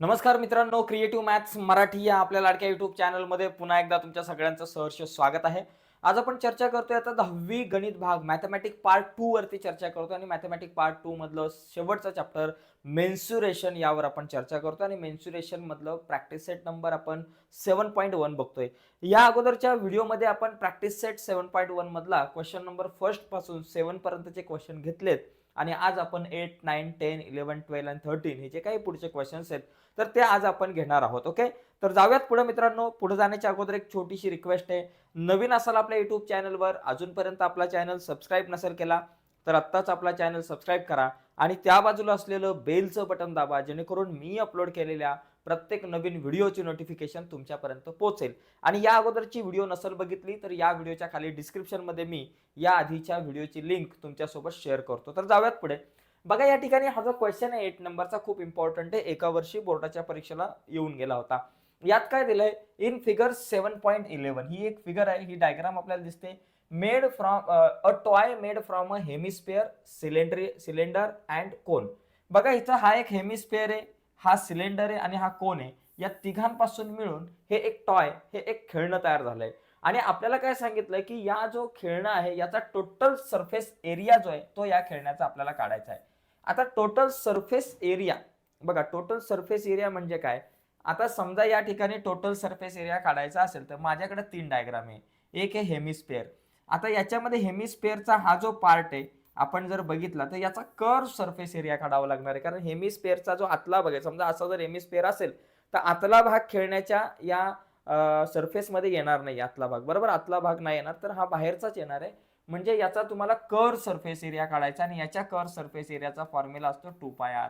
नमस्कार मित्रांनो creative maths Marathi या आपल्या लाडक्या युट्यूब चॅनलमध्ये पुन्हा एकदा तुमच्या सगळ्यांचं सहर्ष स्वागत आहे. आज आपण चर्चा करतोय आता दहावी गणित भाग मॅथमॅटिक पार्ट टू वरती चर्चा करतो आणि मॅथमॅटिक पार्ट टू मधलं शेवटचं चॅप्टर मेन्सुरेशन यावर आपण चर्चा करतो आणि मेन्सुरेशन मधलं प्रॅक्टिस सेट नंबर आपण सेवन पॉईंट वन बघतोय. या अगोदरच्या व्हिडिओमध्ये आपण practice set seven point one मधला क्वेश्चन नंबर फर्स्टपासून सेवन पर्यंतचे क्वेश्चन घेतलेत. आणि आज आपण eight nine ten eleven twelve आणि थर्टीन हे जे काही पुढचे क्वेश्चन्स आहेत तर ते आज आपण घेणार आहोत ओके तर जाऊयात पुढे मित्रांनो. पुढे जाण्याच्या अगोदर एक छोटीशी रिक्वेस्ट आहे. नवीन असाल आपल्या युट्यूब चॅनलवर अजूनपर्यंत आपला चॅनल सबस्क्राईब नसेल केला तर आत्ताच आपला चॅनल सबस्क्राईब करा. आणि त्या बाजूला असलेलं बेलचं बटन दाबा जेणेकरून मी अपलोड केलेल्या प्रत्येक नवीन व्हिडिओची नोटिफिकेशन तुमच्यापर्यंत पोहोचेल. आणि या अगोदरची व्हिडिओ नसेल बघितली तर या व्हिडिओच्या खाली डिस्क्रिप्शनमध्ये मी या आधीच्या व्हिडिओची लिंक तुमच्यासोबत शेअर करतो. तर जाऊयात पुढे. बघा या ठिकाणी हा जो क्वेश्चन आहे एट नंबरचा खूप इम्पॉर्टंट आहे. एका वर्षी बोर्डाच्या परीक्षेला येऊन गेला होता. यात काय दिलंय? In figure seven point eleven ही एक फिगर आहे. ही डायग्राम आपल्याला दिसते. Made from a toy made from a hemisphere cylinder cylinder and cone बघा इथं हा एक हेमिस्फिअर आहे. हा सिलेंडर आहे आणि हा कोण आहे या तिघांपासून मिळून हे एक टॉय हे एक खेळणं तयार झालंय. आणि आपल्याला काय सांगितलंय की या जो खेळणं आहे याचा टोटल सरफेस एरिया जो आहे तो या खेळण्याचा आपल्याला काढायचा आहे. आता टोटल सरफेस एरिया बघा टोटल सरफेस एरिया म्हणजे काय? आता समजा या ठिकाणी टोटल सरफेस एरिया काढायचा असेल तर माझ्याकडे तीन डायग्राम आहे. एक आहे हेमिस्पेअर आता याच्यामध्ये हेमिस्पेअरचा हा जो पार्ट आहे आपण जर बघितला तर याचा कर सरफेस एरिया काढावा लागणार आहे. कारण हेमिस्पेअरचा जो आतला भाग आहे समजा असा जर हेमिस्पेअर असेल तर आतला भाग खेळण्याच्या या सरफेसमध्ये येणार नाही आतला भाग. बरोबर? आतला भाग नाही येणार तर हा बाहेरचाच येणार आहे. म्हणजे याचा तुम्हाला कर सरफेस एरिया काढायचा आणि याच्या कर सरफेस एरियाचा फॉर्म्युला असतो टू पाय आर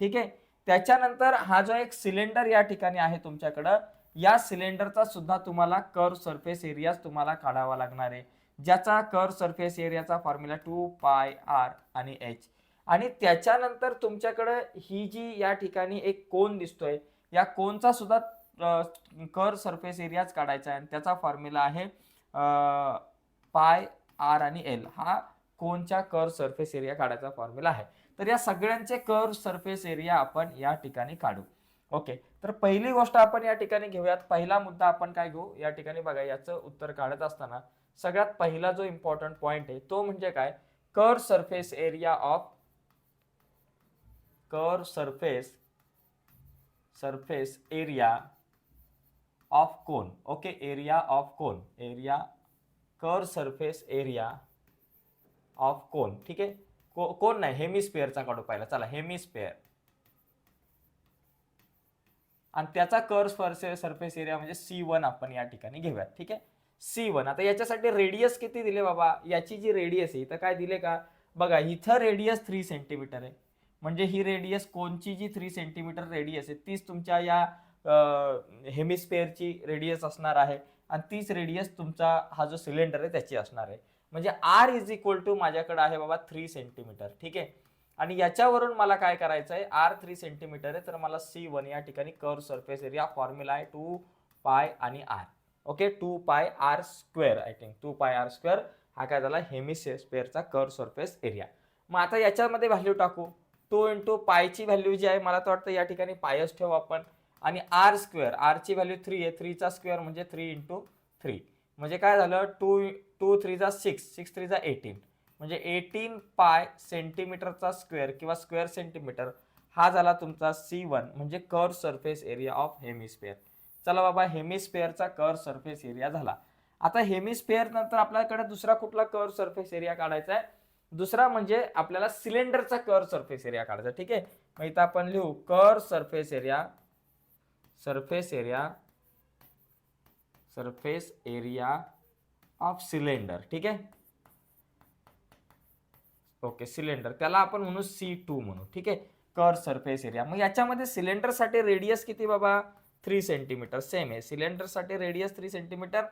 ठीक आहे? त्याच्यानंतर हा जो एक सिलेंडर या ठिकाणी आहे तुमच्याकडं या सिलेंडरचा सुद्धा तुम्हाला कर सरफेस एरियाच तुम्हाला काढावा लागणार आहे. ज्याचा कर सरफेस एरियाचा फॉर्म्युला टू पाय आर आणि एच आणि त्याच्यानंतर तुमच्याकडं ही जी या ठिकाणी एक कोन दिसतोय या कोनचा सुद्धा कर सरफेस एरियाच काढायचा आहे आणि त्याचा फॉर्म्युला आहे पाय आर आणि एल हा कोनच्या कर सरफेस एरिया काढायचा फॉर्म्युला आहे. तर या सगळ्यांचे कर सरफेस एरिया आपण या ठिकाणी काढू. ओके तर पहिली गोष्ट आपण या ठिकाणी घेऊयात. पहिला मुद्दा आपण काय घेऊ? या ठिकाणी बघा याचं उत्तर काढत असताना सगळ्यात पहिला जो इम्पॉर्टंट पॉइंट आहे तो म्हणजे काय? Curved surface area of curved surface surface area of cone okay area of cone area curved surface area of cone ठीक आहे? को कोण नाही हेमिस्फिअरचा काढू पाहिला. चला हेमिस्फिअर आणि त्याचा कर सरफेस एरिया म्हणजे सी वन आपण या ठिकाणी घेऊयात. ठीक आहे? सी वन आता याच्यासाठी रेडियस किती दिले बाबा? याची जी रेडियस आहे इथं काय दिले का? बघा इथं रेडियस थ्री सेंटीमीटर आहे. म्हणजे ही रेडियस कोणची जी थ्री सेंटीमीटर रेडियस आहे तीच तुमच्या या हेमिस्फेअरची रेडियस असणार आहे. आणि तीच रेडियस तुमचा हा जो सिलेंडर आहे त्याची असणार आहे. म्हणजे आर इज इक्वल टू माझ्याकडे आहे बाबा थ्री सेंटीमीटर ठीक आहे? आणि याच्यावरून मला काय करायचं आहे? आर थ्री सेंटीमीटर आहे तर मला सी वन या ठिकाणी कर सरफेस एरिया फॉर्म्युला आहे टू पाय आणि R okay? Two pi R square I think two pi R square हा काय झाला? हेमिस्फिअरचा कर सरफेस एरिया. मग आता याच्यामध्ये व्हॅल्यू टाकू. टू इंटू पायची व्हॅल्यू जी आहे मला तर वाटतं या ठिकाणी पायच ठेवू आपण. आणि आर स्क्वेअर आरची व्हॅल्यू थ्री आहे. थ्रीचा स्क्वेअर म्हणजे थ्री इंटू थ्री म्हणजे काय झालं? टू टू थ्रीचा सिक्स सिक्स थ्रीचा एटीन म्हणजे एटीन पाय सेंटीमीटरचा स्क्वेअर किंवा स्क्वेअर सेंटीमीटर हा झाला तुमचा सी वन म्हणजे curved surface area of hemisphere चला बाबा हेमिस्फिअरचा कर सरफेस एरिया झाला. आता हेमिस्फिअर नंतर आपल्याकडे दुसरा कुठला कर सरफेस एरिया काढायचा आहे? दुसरा म्हणजे आपल्याला सिलेंडरचा कर सरफेस एरिया काढायचा ठीक आहे? मग इथं आपण लिहू curved surface area surface area surface area of cylinder ठीक आहे? ओके सिलेंडर त्याला आपण म्हणू सी टू म्हणू ठीक आहे? कर सरफेस एरिया मग याच्यामध्ये सिलेंडरसाठी रेडियस किती बाबा? थ्री सेंटीमीटर सेम आहे. सिलेंडरसाठी रेडियस थ्री सेंटीमीटर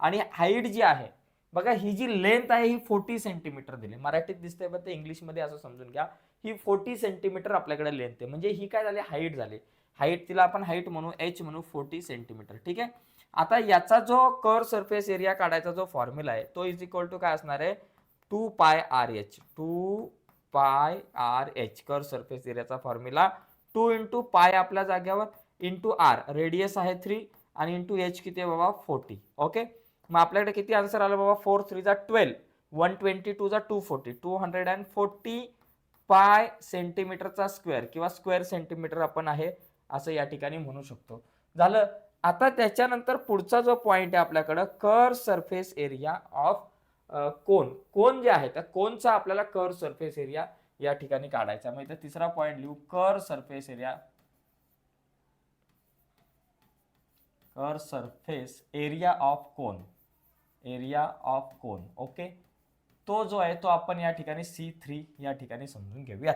आणि हाईट जी आहे बघा ही जी लेंथ आहे ही फोर्टी सेंटीमीटर दिली. मराठीत दिसते पण ते इंग्लिशमध्ये असं समजून घ्या. ही फोर्टी सेंटीमीटर आपल्याकडे लेंथ आहे. म्हणजे ही काय झाली? हाईट झाली. हाईट तिला आपण हाईट म्हणू एच म्हणू फोर्टी सेंटीमीटर ठीक आहे? आता याचा जो कर सरफेस एरिया काढायचा जो फॉर्म्युला आहे तो इज इक्वल टू काय असणार आहे? Two pi R H two pi R H curved surface एरियाचा formula two into pi आपल्या जाग्यावर. इंटू आर रेडियस आहे थ्री आणि इंटू एच किती आहे बाबा? फोर्टी ओके मग आपल्याकडे किती आन्सर आलं बाबा? फोर थ्री जा ट्वेल्व वन ट्वेंटी टू जा two forty two hundred and forty pi सेंटीमीटरचा square किंवा स्क्वेअर सेंटीमीटर आपण आहे असं या ठिकाणी म्हणू शकतो. झालं? आता त्याच्यानंतर पुढचा जो पॉईंट आहे आपल्याकडं curved surface area of cone cone जे आहे त्या कोनचा आपल्याला कर सरफेस एरिया या ठिकाणी काढायचा म्हणजे तिसरा पॉईंट लिहू. Curved surface area curved surface area of cone area of cone okay तो जो आहे तो आपण या ठिकाणी सी थ्री या ठिकाणी समजून घेऊयात.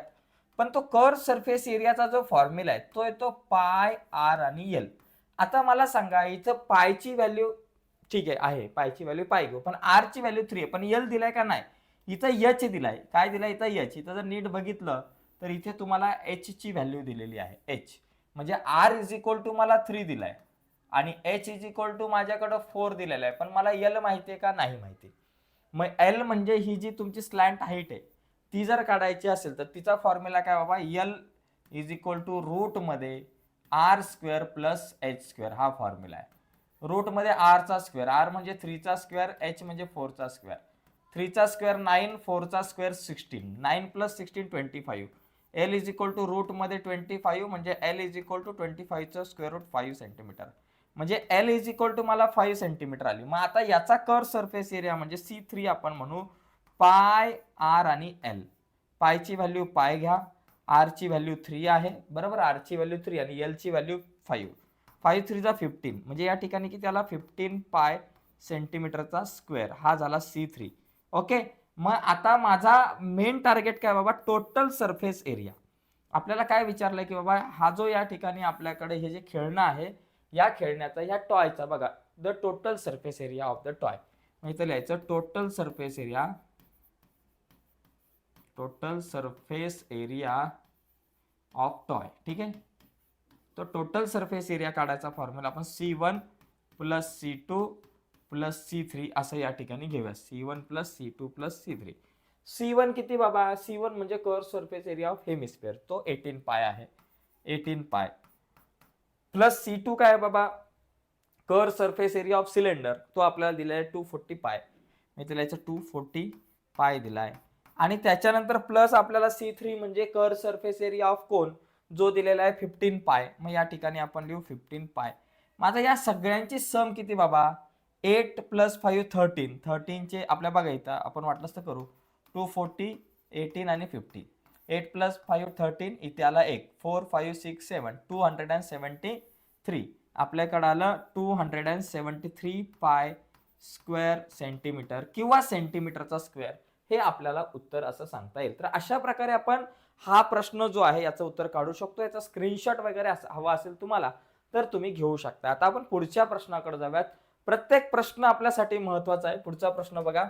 पण तो कर सरफेस एरियाचा जो फॉर्म्युला आहे तो येतो पाय आर आणि एल आता मला सांगा इथं पायची व्हॅल्यू ठीक आहे आहे. पायची व्हॅल्यू पाय घेऊ. पण आरची व्हॅल्यू थ्री आहे. पण एल दिलाय का नाही? इथं एच दिलाय. काय दिलाय? इथं एच इथं जर नीट बघितलं तर इथे तुम्हाला एचची व्हॅल्यू दिलेली आहे. एच म्हणजे आर इज इक्वल टू मला थ्री दिलाय. आणि एच इज इक्वल टू माझ्याकडं फोर दिलेला आहे. पण मला एल माहिती आहे का नाही माहिती मग एल म्हणजे ही जी तुमची स्लॅन्ट हाईट आहे ती जर काढायची असेल तर तिचा फॉर्म्युला काय बाबा? L is equal to रूटमध्ये R square plus H square हा फॉर्म्युला आहे. रूटमध्ये आरचा स्क्वेअर आर म्हणजे थ्रीचा स्क्वेअर एच म्हणजे फोरचा स्क्वेअर थ्रीचा स्क्वेअर नाईन फोरचा square sixteen nine plus sixteen twenty five L is equal to रूटमध्ये twenty five म्हणजे L is equal to twenty फाईव्हचं square root five centimetre म्हणजे एल इज इक्वल टू मला five centimetre आली. मग आता याचा curved surface area म्हणजे C three आपण म्हणू पाय आर आणि एल पायची व्हॅल्यू पाय घ्या. आरची व्हॅल्यू थ्री आहे. बरोबर? आरची व्हॅल्यू थ्री आणि एलची व्हॅल्यू फाईव्ह फाईव्ह थ्रीचा फिफ्टीन म्हणजे या ठिकाणी की त्याला फिफ्टीन पाय सेंटीमीटरचा स्क्वेअर हा झाला सी थ्री ओके मग आता माझा मेन टार्गेट काय बाबा? टोटल सरफेस एरिया आपल्याला काय विचारलंय की बाबा हा जो या ठिकाणी आपल्याकडे हे जे खेळणं आहे या खेळण्याचा ह्या टॉयचा बघा the total surface area of the toy. मग इथं लिहायचं total surface area total surface area of toy. ठीक आहे? तो टोटल सरफेस एरिया काढायचा फॉर्म्युला आपण C one plus C two plus C three असं या ठिकाणी घेऊया. C one plus C two plus C three C one किती बाबा? सी वन म्हणजे curved surface area of hemisphere तो एटीन पाय आहे. Eighteen pi plus C to काय बाबा? कर सरफेस एरिया ऑफ सिलेंडर तो आपल्याला दिलाय टू फोर्टी पाय मी त्याला याचा टू फोर्टी पाय दिला आहे आणि त्याच्यानंतर प्लस आपल्याला सी थ्री म्हणजे कर सरफेस एरिया ऑफ कोन जो दिलेला आहे फिफ्टीन पाय मग या ठिकाणी आपण लिहू फिफ्टीन पाय माझा या सगळ्यांची सम किती बाबा? एट प्लस फाईव्ह थर्टीन थर्टीनचे आपल्या बघा इथं आपण वाटलंच तर करू. टू फोर्टी एटीन आणि fifty eight plus five thirteen इथे आला एक. Four five six seven. Two hundred and seventy three आपल्याकडं आलं two hundred and seventy three pi square centimetre किंवा सेंटीमीटरचा स्क्वेअर. हे आपल्याला उत्तर असं सांगता येईल. तर अशा प्रकारे आपण हा प्रश्न जो आहे याचं उत्तर काढू शकतो. याचा स्क्रीनशॉट वगैरे असं हवा असेल तुम्हाला तर तुम्ही घेऊ शकता. आता आपण पुढच्या प्रश्नाकडे जाऊयात. प्रत्येक प्रश्न आपल्यासाठी महत्त्वाचा आहे. पुढचा प्रश्न बघा.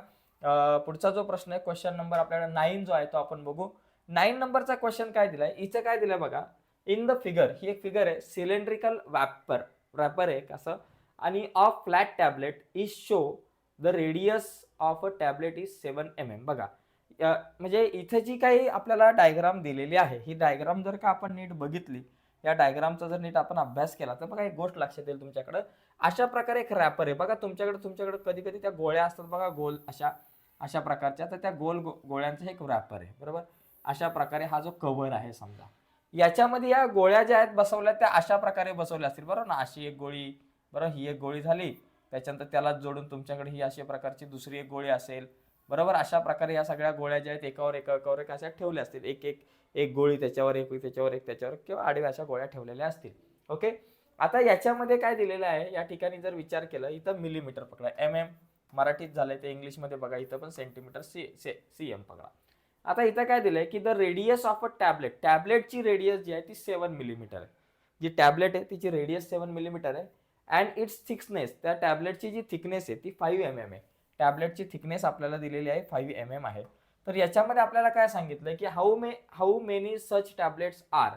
पुढचा जो प्रश्न आहे क्वेश्चन नंबर आपल्याकडे नाईन जो आहे तो आपण बघू. नाईन नंबरचा क्वेश्चन काय दिलाय? इथं काय दिलंय बघा. इन द फिगर ही एक फिगर आहे सिलेंड्रिकल वॅपर रॅपर आहे कसं असं. आणि of flat tablet is show the radius of a tablet is seven M M. बघा म्हणजे इथे जी काही आपल्याला डायग्राम दिलेली आहे ही डायग्राम जर का आपण नीट बघितली या डायग्रामचा जर नीट आपण अभ्यास केला तर बघा एक गोष्ट लक्षात येईल तुमच्याकडं. अशा प्रकारे एक रॅपर आहे. बघा तुमच्याकडे तुमच्याकडे कधी कधी त्या गोळ्या असतात बघा गोल अशा अशा प्रकारच्या. तर त्या गोल गो- गोळ्यांचा एक रॅपर आहे. बरोबर? अशा प्रकारे हा जो कव्हर आहे समजा. याच्यामध्ये या गोळ्या ज्या आहेत बसवल्या त्या अशा प्रकारे बसवल्या असतील. बरोबर ना अशी एक गोळी बरोबर ही एक गोळी झाली. त्याच्यानंतर त्याला जोडून तुमच्याकडे ही अशा प्रकारची दुसरी एक गोळी असेल. बरोबर अशा प्रकारे या सगळ्या गोळ्या ज्या आहेत एकावर एका एकावर एक अशा ठेवल्या असतील. एक एक एक गोळी त्याच्यावर एक त्याच्यावर एक त्याच्यावर किंवा आडव्या अशा गोळ्या ठेवलेल्या असतील. ओके? आता याच्यामध्ये काय दिलेलं आहे? या ठिकाणी जर विचार केला इथं मिलीमीटर पकडा. एम एम मराठीत झालंय ते इंग्लिशमध्ये बघा. इथं पण सेंटीमीटर सी सी एम पकडा. आता इथं काय दिलंय की the radius of a tablet टॅबलेटची radius जी आहे ती सेवन मिलीमीटर आहे. जी टॅबलेट आहे तिची रेडियस सेवन मिलीमीटर आहे अँड इट्स थिकनेस त्या टॅबलेटची जी थिकनेस आहे ती फाईव्ह एम एम आहे. टॅबलेटची थिकनेस आपल्याला दिलेली आहे फाईव्ह एम एम आहे. तर याच्यामध्ये आपल्याला काय सांगितलं की how may how many such tablets are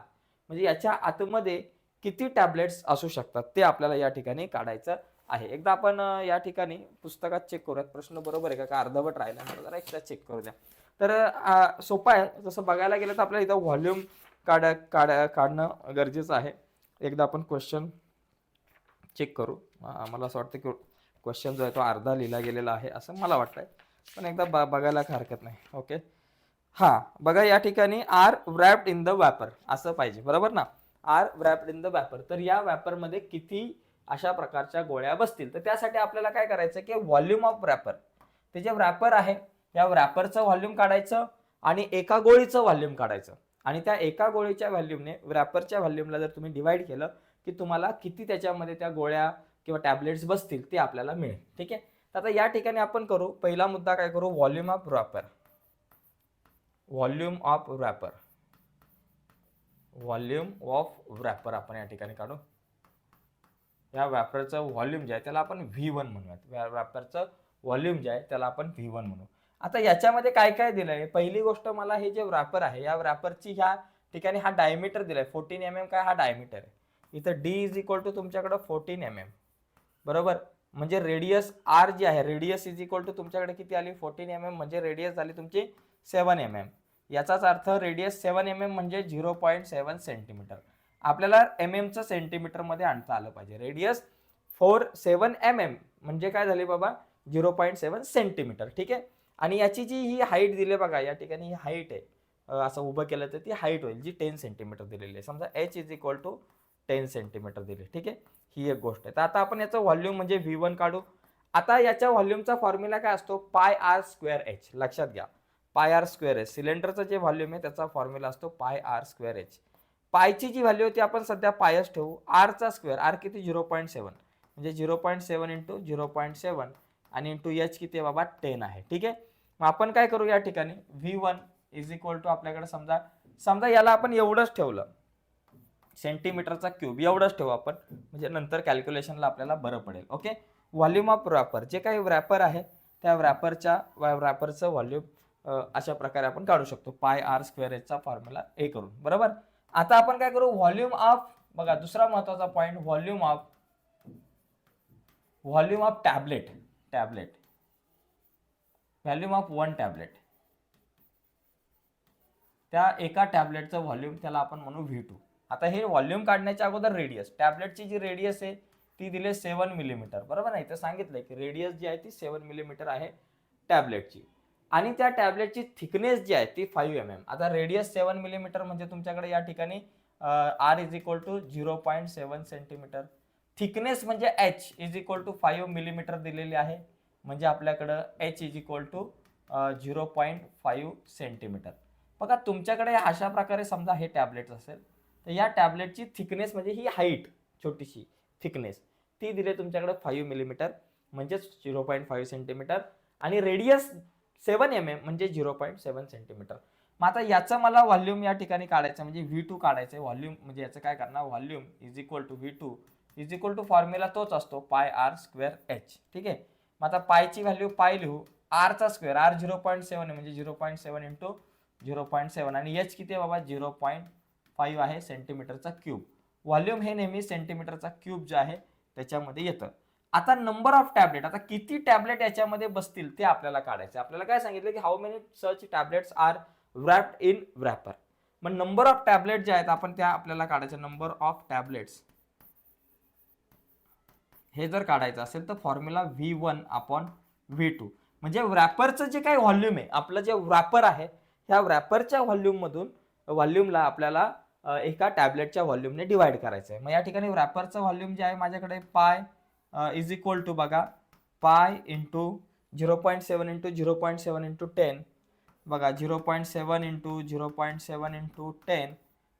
म्हणजे याच्या आतमध्ये किती टॅबलेट्स असू शकतात ते आपल्याला या ठिकाणी काढायचं आहे. एकदा आपण या ठिकाणी पुस्तकात चेक करूयात. प्रश्न बरोबर आहे का? अर्धवट राहिला? जरा एकदा चेक करू द्या. तर सोपा सोपं आहे. जसं बघायला गेलं तर आपल्याला इथं व्हॉल्यूम काढ काढ काढणं गरजेचं आहे. एकदा आपण क्वेश्चन चेक करू. मला असं वाटतं की क्वेश्चन जो आहे तो अर्धा लिहिला गेलेला आहे असं मला वाटतंय. पण एकदा ब बघायला काय हरकत नाही. ओके हां बघा या ठिकाणी are wrapped in the wrapper असं पाहिजे. बरोबर ना? Are wrapped in the wrapper तर या वॅपरमध्ये किती अशा प्रकारच्या गोळ्या बसतील? तर त्यासाठी आपल्याला काय करायचं की व्हॉल्यूम ऑफ रॅपर ते जे रॅपर आहे या रॅपरचं व्हॉल्यूम काढायचं आणि एका गोळीचं व्हॉल्यूम काढायचं. आणि त्या एका गोळीच्या व्हॅल्यूमने रॅपरच्या व्हॅल्यूमला जर तुम्ही डिवाइड केलं की तुम्हाला किती त्याच्यामध्ये त्या गोळ्या किंवा टॅबलेट्स बसतील ते आपल्याला मिळेल. ठीक आहे? तर आता या ठिकाणी आपण करू पहिला मुद्दा काय करू? Volume of wrapper volume of wrapper volume of wrapper आपण या ठिकाणी काढू. या रॅपरचं व्हॉल्यूम जे आहे त्याला आपण व्ही वन म्हणूयात. रॅपरचं व्हॉल्यूम जे आहे त्याला आपण व्ही वन म्हणू. आता याच्यामध्ये काय काय दिलंय? पहिली गोष्ट मला हे जे रॅपर आहे या रॅपरची ह्या ठिकाणी हा डायमीटर दिलाय. फोर्टीन एम एम काय हा डायमीटर आहे. इथं डी इज इक्वल टू तुमच्याकडं फोर्टीन एम एम बरोबर? म्हणजे रेडियस आर जी आहे रेडियस इज इक्वल टू तुमच्याकडे किती आली? फोर्टीन एम एम म्हणजे रेडियस झाली तुमची सेवन एम एम याचाच अर्थ रेडियस सेवन एम एम म्हणजे झिरो पॉईंट सेवन सेंटीमीटर आपल्याला एम एमचं सेंटीमीटरमध्ये आणता आलं पाहिजे. Radius for seven M M म्हणजे काय झाली बाबा? झिरो पॉईंट सेवन सेंटीमीटर ठीक आहे? आणि याची जी ही हाईट दिली बघा या ठिकाणी ही हाईट आहे. असं उभं केलं तर ती हाईट होईल जी टेन सेंटीमीटर दिलेली आहे. समजा H is equal to ten centimetre दिली. ठीक आहे? ही एक गोष्ट आहे. तर आता आपण याचं व्हॉल्यूम म्हणजे व्ही वन काढू. आता याच्या व्हॉल्यूमचा फॉर्म्युला काय असतो? पाय आर स्क्वेअर एच लक्षात घ्या. पाय आर स्क्वेअर एच सिलेंडरचं जे व्हॉल्यूम आहे त्याचा फॉर्म्युला असतो पाय आर स्क्वेअर एच पायची जी व्हॅल्यू होती आपण सध्या पायच ठेवू. आरचा स्क्वेअर आर किती? झिरो पॉईंट सेवन म्हणजे zero point seven into zero point seven आणि इंटू एच किती आहे बाबा? टेन आहे. ठीक आहे? मग आपण काय करू या ठिकाणी? V one is equal to आपल्याकडे समजा समजा याला आपण एवढंच ठेवलं. सेंटीमीटरचा क्यूब एवढंच ठेवू आपण. म्हणजे नंतर कॅल्क्युलेशनला आपल्याला बरं पडेल. ओके व्हॉल्यूम ऑफ रॅपर जे काही रॅपर आहे त्या रॅपरच्या रॅपरचं व्हॉल्यूम अशा प्रकारे आपण काढू शकतो. पाय आर स्क्वेअर एचचा फॉर्म्युला ए करून. बरोबर? आता आपण काय करू? व्हॉल्यूम ऑफ बघा दुसरा महत्त्वाचा point volume of volume of tablet tablet volume of one tablet. त्या एका टॅबलेटचं व्हॉल्यूम त्याला आपण म्हणू व्ही टू. आता हे व्हॉल्यूम काढण्याच्या अगोदर रेडियस टॅबलेटची जी रेडियस आहे ती दिली सेवन मिलीमीटर. बरोबर नाही? तर सांगितलं की रेडियस जी आहे ती सेवन मिलीमीटर आहे टॅबलेटची. आणि त्या टॅबलेटची थिकनेस जी आहे ती फाईव्ह एम एम. आता रेडियस सेवन मिलीमीटर म्हणजे तुमच्याकडे या ठिकाणी R is equal to zero point seven centimetre. Thickness म्हणजे H is equal to five millimetre दिलेली आहे. म्हणजे आपल्याकडं H is equal to zero point five centimetre बघा तुमच्याकडे अशा प्रकारे समजा हे टॅबलेट असेल तर या टॅबलेटची थिकनेस म्हणजे ही हाईट छोटीशी थिकनेस ती दिली तुमच्याकडे फाईव्ह मिलीमीटर म्हणजेच झिरो पॉईंट फाईव्ह सेंटीमीटर आणि रेडियस सेवन एम एम म्हणजे झिरो पॉईंट सेवन सेंटीमीटर मग आता याचं मला व्हॉल्यूम या ठिकाणी काढायचं म्हणजे व्ही टू काढायचं आहे व्हॉल्यूम म्हणजे याचं काय करणार? Volume is equal to V two is equal to formula तोच असतो पाय आर स्क्वेअर एच ठीक आहे? मग आता पायची व्हॅल्यू पाय लिहू आरचा square R zero point seven आहे म्हणजे zero point seven into zero point seven आणि एच किती आहे बाबा? झिरो पॉईंट फाईव्ह आहे सेंटीमीटरचा क्यूब व्हॉल्यूम हे नेहमी सेंटीमीटरचा क्यूब जे आहे त्याच्यामध्ये येतं. आता नंबर ऑफ टॅबलेट आता किती टॅबलेट याच्यामध्ये बसतील ते आपल्याला काढायचे आपल्याला काय सांगितलं की how many such tablets are wrapped in wrapper मग नंबर ऑफ टॅबलेट जे आहेत आपण त्या आपल्याला काढायचे नंबर ऑफ टॅबलेट्स हे जर काढायचं असेल तर formula V one upon V two म्हणजे रॅपरचं जे काही व्हॉल्यूम आहे आपलं जे रॅपर आहे ह्या रॅपरच्या व्हॉल्यूममधून व्हॉल्यूमला आपल्याला एका टॅबलेटच्या व्हॉल्यूमने डिवाइड करायचं आहे मग या ठिकाणी रॅपरचं व्हॉल्यूम जे आहे माझ्याकडे पाय इज इक्वल टू बघा pi into zero point seven into zero point seven into ten बघा zero point seven into zero point seven into ten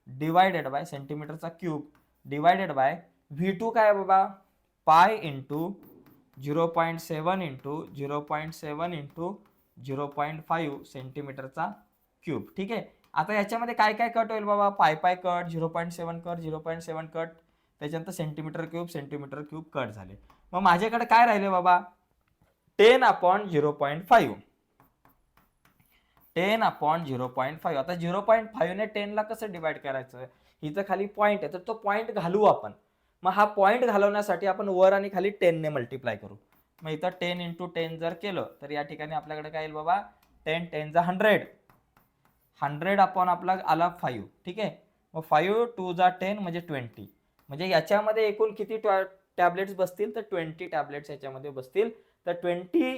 divided by सेंटीमीटरचा cube divided by V two काय बाबा? Pi into zero point seven into zero point seven into zero point five सेंटीमीटरचा cube. ठीक आहे? आता याच्यामध्ये काय काय cut होईल बाबा? Pi pi cut zero point seven cut zero point seven cut त्याच्यानंतर centimetre cube centimetre cube cut झाले. मग माझ्याकडे काय राहिले बाबा? Ten upon zero point five. Ten upon zero point five. आता झिरो पॉईंट फाईव्हने टेनला कसं डिवाइड करायचं? हिचं खाली पॉईंट आहे तर तो पॉईंट घालू आपण. मग हा पॉईंट घालवण्यासाठी आपण वर आणि खाली टेनने मल्टिप्लाय करू. मग इथं टेन इंटू टेन जर केलं तर या ठिकाणी आपल्याकडे काय येईल बाबा? टेन टेनचा हंड्रेड हंड्रेड अपॉन आपला आला फाईव्ह ठीक आहे? मग फाईव्ह टू जा टेन म्हणजे ट्वेंटी म्हणजे याच्यामध्ये एकूण किती टॅबलेट्स बसतील? तर ट्वेंटी टॅबलेट्स याच्यामध्ये बसतील. तर twenty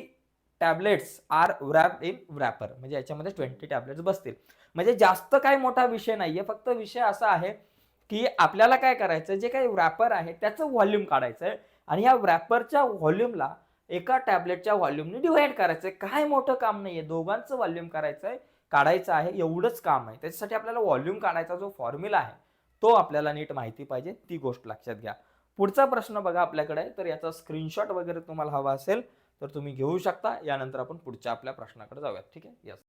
tablets are wrap in wrapper म्हणजे याच्यामध्ये ट्वेंटी टॅबलेट्स बसतील. म्हणजे जास्त काय मोठा विषय नाही आहे फक्त विषय असा आहे की आपल्याला काय करायचं जे काही व्रॅपर आहे त्याचं व्हॉल्यूम काढायचं आहे आणि या व्रॅपरच्या व्हॉल्यूमला एका टॅबलेटच्या व्हॉल्यूमने डिवाइड करायचं आहे काय मोठं काम नाही आहे दोघांचं व्हॉल्यूम करायचं आहे काढायचं आहे एवढंच काम आहे. त्याच्यासाठी आपल्याला व्हॉल्यूम काढायचा जो फॉर्म्युला आहे तो आपल्याला नीट माहिती पाहिजे. ती गोष्ट लक्षात घ्या. पुढचा प्रश्न बघा आपल्याकडे. तर याचा स्क्रीनशॉट वगैरे तुम्हाला हवा असेल तर तुम्ही घेऊ शकता. यानंतर आपण पुढच्या आपल्या प्रश्नाकडे जाऊयात. ठीक आहे? यस